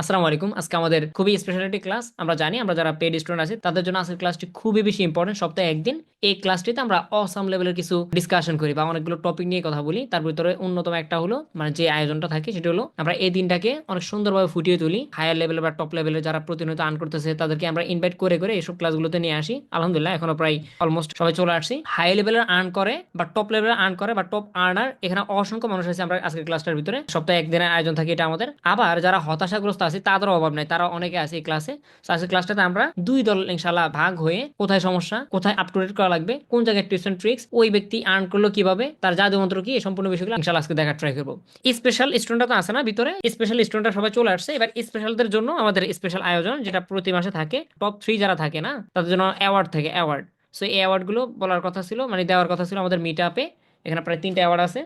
আসসালামু আলাইকুম। আজকে আমাদের খুবই স্পেশালিটি ক্লাস আমরা জানি, আমরা যারা পেড স্টুডেন্ট আছি, তাদের জন্য আজকের ক্লাসটি খুবই বেশি ইম্পর্টেন্ট সপ্তাহে একদিন এই ক্লাসটিতে আমরা অসাম লেভেলের কিছু ডিসকাশন করি বা অনেকগুলো টপিক নিয়ে কথা বলি। তার ভিতরে অন্যতম একটা হলো মানে যে আয়োজনটা থাকে, সেটা হলো আমরা এই দিনটাকে অনেক সুন্দরভাবে ফুটিয়ে তুলি। হায়ার লেভেলে বা টপ লেভেলে যারা প্রতিনিয়ত আর্ন করতেছে, তাদেরকে আমরা ইনভাইট করে করে এইসব ক্লাসগুলোতে নিয়ে আসি। আলহামদুলিল্লাহ, এখনও প্রায় অলমোস্ট সবাই চলে আসছি। হাই লেভেলের আর্ন করে বা টপ লেভেলের আর্ন করে বা টপ আর্নার এখানে অসংখ্য মানুষ আছে আমরা আজকের ক্লাসটার ভিতরে। সপ্তাহে একদিনের আয়োজন থাকে এটা আমাদের। আবার যারা হতাশাগ্রস্ত আছে তাদের অভাব নাই। তারা অনেকে আছে এই ক্লাসে তো আজকের ক্লাসটাতে আমরা দুই দল ইনশাল্লাহ ভাগ হয়ে কোথায় সমস্যা, কোথায় আপ টু ডেট করা লাগবে, কোন জায়গায় টিপস ট্রিক্স ওই ব্যক্তি আর্ন করল কীভাবে, তার জাদু মন্ত্র কি সম্পূর্ণ বিষয়গুলো ইনশাল্লাহ আজকে দেখার ট্রাই করব। স্পেশাল স্টুডেন্টরা তো আছে না ভিতরে? স্পেশাল স্টুডেন্টরা সবাই চলে আসছে। এবার স্পেশালদের জন্য আমাদের স্পেশাল আয়োজন, যেটা প্রতি মাসে থাকে টপ থ্রি যারা থাকে না, তাদের জন্য অ্যাওয়ার্ড থাকে অ্যাওয়ার্ড সো এই অ্যাওয়ার্ডগুলো বলার কথা ছিল মানে দেওয়ার কথা ছিল আমাদের মিট আপে এখানে প্রায় তিনটা অ্যাওয়ার্ড আছে।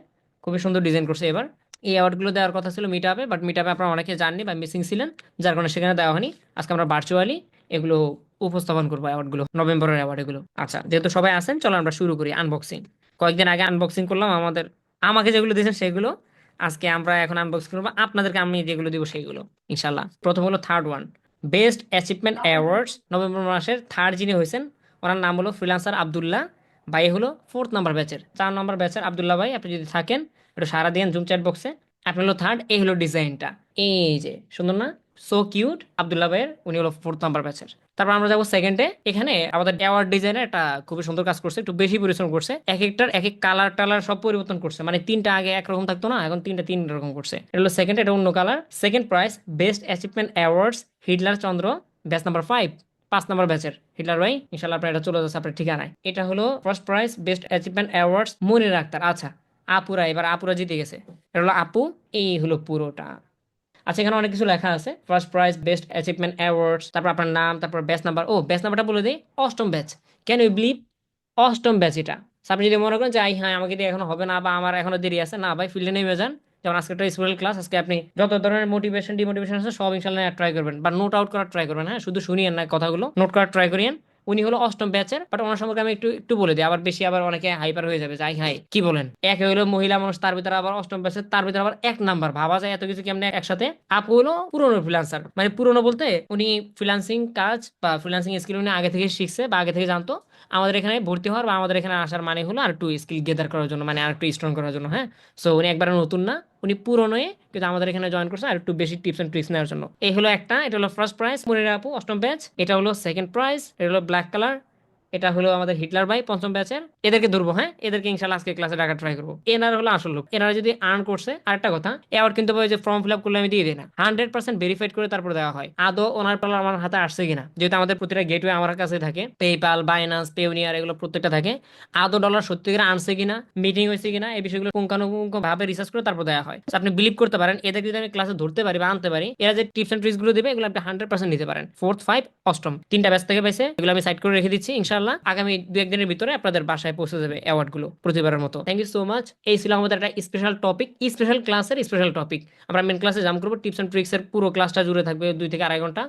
খুবই সুন্দর ডিজাইন করছে এবার। এই অ্যাওয়ার্ডগুলো দেওয়ার কথা ছিল মিট আপে বাট মিট আপে আপনারা অনেকে জাননি বা মিসিং ছিলেন, যার কারণে সেখানে দেওয়া হয়নি। আজকে আমরা ভার্চুয়ালি এগুলো উপস্থাপন করব অ্যাওয়ার্ডগুলো নভেম্বরের অ্যাওয়ার্ডগুলো আচ্ছা যেহেতু সবাই আসেন চলো আমরা শুরু করি আনবক্সিং কয়েকদিন আগে আনবক্সিং করলাম, আমাদের, আমাকে যেগুলো দিয়েছেন সেগুলো। আজকে আমরা এখন আনবক্সিং করব, আপনাদেরকে আমি যেগুলো দিব সেইগুলো ইনশাল্লাহ প্রথম হলো third one best achievement awards November মাসের থার্ড যিনি হয়েছেন, ওনার নাম হলো ফ্রিলান্সার আবদুল্লাহ। ভাই হলো ফোর্থ নাম্বার ব্যাচের চার নাম্বার ব্যাচের আবদুল্লাহ ভাই, আপনি যদি থাকেন, একটু সারা দিন জুম চ্যাট বক্সে আপনি হলো থার্ড এই হলো ডিজাইনটা এই যে, সুন্দর না? সো কিউট আবদুল্লাহ ভাইয়ের, উনি হলো ফোর্থ নাম্বার ব্যাচের তারপর আমরা যাব সেকেন্ডে এখানে আমাদের অ্যাওয়ার্ড ডিজাইনের একটা খুবই সুন্দর কাজ করছে, একটু বেশি পরিশ্রম করছে। এক একটার এক এক কালার টালার সব পরিবর্তন করছে। মানে তিনটা আগে একরকম থাকতো না, এখন তিনটা তিন রকম করছে। এটা হলো সেকেন্ড এটা অন্য colour second prize best achievement awards Hitler Chandra batch number five পাঁচ নাম্বার ব্যাচের হিটলার ভাই। ইনশাল্লাহ আপনার এটা চলে যাচ্ছে আপনার ঠিকানায়। এটা হলো first prize best achievement awards Monir Akter. আচ্ছা আপুরা, এবার আপুরা জিতে গেছে। এটা হলো আপু, এই হলো পুরোটা। আচ্ছা এখানে অনেক কিছু লেখা আছে। First prize best achievement awards, তারপর আপনার নাম, তারপর ব্যাচ নাম্বার। ও, ব্যাচ নাম্বারটা বলে দিই, অষ্টম ব্যাচ। ক্যান ইউ বিলিভ অষ্টম ব্যাচ এটা। আপনি যদি মনে করেন যে, আই হ্যাঁ আমাকে দিয়ে এখনও হবে না বা আমার এখনও দেরি আছে। না ভাই, ফিল্ডে নেমে যান। যেমন আজকে একটা স্কুলের ক্লাস আজকে আপনি যত ধরনের মোটিভেশন ডিমোটিভেশন আছে, সব ইনশাল্লাহ ট্রাই করবেন। বা নোট আউট করার ট্রাই করবেন হ্যাঁ? শুধু শুনিয়েন না কথাগুলো নোট করার ট্রাই করিয়েন। উনি হলো অষ্টম ব্যাচের বাট ওনার সম্পর্কে আমি একটু একটু বলে দিই। আবার বেশি আবার অনেকে হাইপার হয়ে যাবে যাই হাই কি বলেন? এক হলো মহিলা মানুষ, তার ভিতরে আবার অষ্টম ব্যাচের তার ভিতরে আবার এক নাম্বার ভাবা যায় এত কিছু কেমনে একসাথে? আপু হলো পুরনো ফ্রিলান্সার মানে পুরনো বলতে উনি ফ্রিলান্সিং কাজ বা ফ্রিলান্সিং স্কিল উনি আগে থেকে শিখছে বা আগে থেকে জানতো। আমাদের এখানে ভর্তি হওয়ার বা আমাদের এখানে আসার মানে হলো আর একটু স্কিল গেদার করার জন্য মানে আর একটু স্ট্রং করার জন্য হ্যাঁ? সো উনি একবার নতুন না। উনি পুরনোয় কিন্তু আমাদের এখানে জয়েন করছেন আর একটু বেশি টিপস অ্যান্ড ট্রিক্স নেওয়ার জন্য। এই হলো একটা, এটা হলো ফার্স্ট প্রাইস মনে আপু, অষ্টম ব্যাচ এটা হলো সেকেন্ড প্রাইস এটা হলো ব্ল্যাক কালার এটা হলো আমাদের হিটলার ভাই, পঞ্চম ব্যাচের এদেরকে ধরবো হ্যাঁ? এদেরকে ইনশাল্লাহ আজকে ক্লাসে ডাকা ট্রাই করব। এনার হলো আসল লোক। এনারা যদি আর্ন করছে, আরেকটা কথা এবার কিন্তু ওই যে ফর্ম ফিল আপ করলে আমি দিয়ে দিই না। হান্ড্রেড পার্সেন্ট ভেরিফাইড করে তারপর দেওয়া হয়। আদৌ ওনার পাল আমার হাতে আসছে কিনা? যেহেতু আমাদের প্রতিটা গেটওয়ে আমার কাছে থাকে পেপাল বাইনান্স পেউনিয়ার এগুলো প্রত্যেকটা থাকে। আদৌ ডলার সত্যিকার আনছে কিনা মিটিং হয়েছে কিনা, এই বিষয়গুলো পুঙ্খানুপুঙ্খ ভাবে রিসার্চ করে তারপর দেওয়া হয়। আপনি বিলিভ করতে পারেন এদেরকে যদি আমি ক্লাসে ধরতে পারি বা আনতে পারি, এরা যে টিপস এন্ড ট্রিক্সগুলো দেবে, এগুলো আপনি হান্ড্রেড পার্সেন্ট নিতে পারেন। ফোর্থ ফাইভ অষ্টম। তিনটা ব্যাচ থেকে পাইছে, এগুলো আমি সাইড করে রেখে দিচ্ছি। ইনশাল্লাহ আগামী দু একদিনের ভিতরে আপনাদের বাসায় পৌঁছে যাবে অ্যাওয়ার্ডগুলো প্রতিবারের মতো। থ্যাংক ইউ সো মাচ এই ছিল আমাদের একটা স্পেশাল টপিক স্পেশাল ক্লাসের স্পেশাল টপিক আমরা মেন ক্লাসে জাম করব। টিপস এন্ড ট্রিক্স এর পুরো ক্লাসটা জুড়ে থাকবে দুই থেকে আড়াই ঘণ্টা।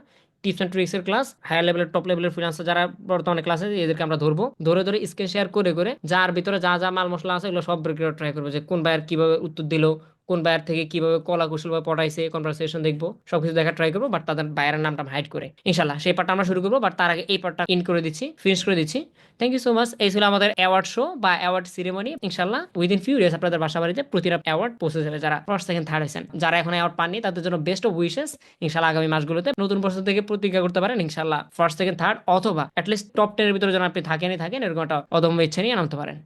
টিপস এন্ড ট্রিক্স এর ক্লাস হায়ার লেভেলের টপ লেভেলের ফিনান্সার যারা বর্তমানে ক্লাসে এদেরকে আমরা ধরবো। ধরে ধরে স্ক্রিন শেয়ার করে করে, যার ভিতরে যা যা মাল মশলা আছে, এগুলো সব বের ট্রাই করব যে কোন বায়ার কীভাবে উত্তর দিল কোন বায়ার থেকে কীভাবে কলা কুশলভাবে পড়াইছে কনভারসেশন দেখব, সবকিছু দেখার ট্রাই করব বাট তাদের বায়ারের নামটা হাইড করে, ইনশাল্লাহ, সেই পার্টটা আমরা শুরু করব বাট তার আগে এই পার্টটা ইন করে দিচ্ছি ফিনিশ করে দিচ্ছি। থ্যাংক ইউ সো মাচ এই ছিল আমাদের অ্যাওয়ার্ড শো বা অ্যাওয়ার্ড সিরেমনি ইনশাল্লাহ উইদিন ফিউ ডেজ আপনাদের বাসা বাড়িতে প্রতিটা অ্যাওয়ার্ড পৌঁছে যাবে, যারা ফার্স্ট সেকেন্ড থার্ড হয়েছেন। যারা এখন অ্যাওয়ার্ড পাননি, তাদের জন্য বেস্ট অফ উইশেস ইনশাল্লাহ আগামী মাসগুলোতে নতুন বছর থেকে প্রতিজ্ঞা করতে পারেন, ইনশাল্লাহ ফার্স্ট সেকেন্ড থার্ড অথবা অ্যাটলিস্ট টপ টেনের ভিতরে যেন আপনি থাকেনই থাকেন, এরকম একটা অদম্য ইচ্ছা নিয়ে নামতে পারেন।